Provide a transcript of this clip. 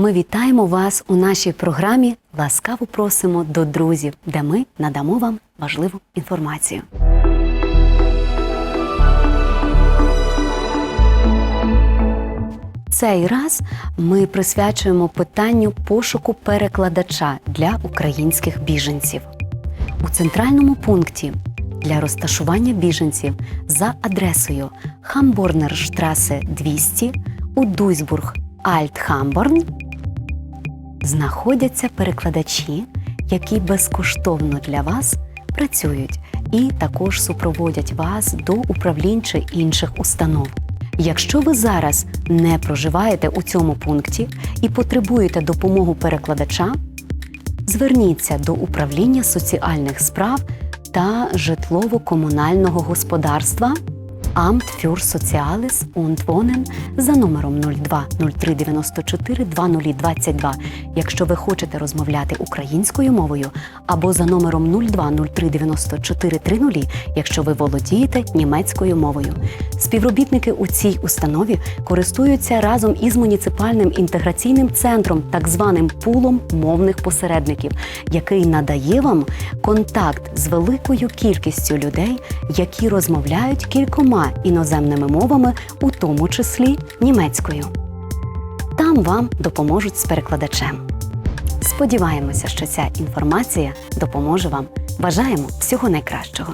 Ми вітаємо вас у нашій програмі Ласкаво просимо до друзів, де ми надамо вам важливу інформацію. Цей раз ми присвячуємо питанню пошуку перекладача для українських біженців. У центральному пункті для розташування біженців за адресою Хамборнерштрасе 200 у Дуйсбург Альтхамборн знаходяться перекладачі, які безкоштовно для вас працюють і також супроводять вас до управлінь чи інших установ. Якщо ви зараз не проживаєте у цьому пункті і потребуєте допомогу перекладача, зверніться до управління соціальних справ та житлово-комунального господарства Amt für Soziales und Wohnen за номером 02 0394 2022, якщо ви хочете розмовляти українською мовою, або за номером 02 0394 30, якщо ви володієте німецькою мовою. Співробітники у цій установі користуються разом із муніципальним інтеграційним центром, так званим пулом мовних посередників, який надає вам контакт з великою кількістю людей, які розмовляють кількома іноземними мовами, у тому числі німецькою. Там вам допоможуть з перекладачем. Сподіваємося, що ця інформація допоможе вам. Бажаємо всього найкращого.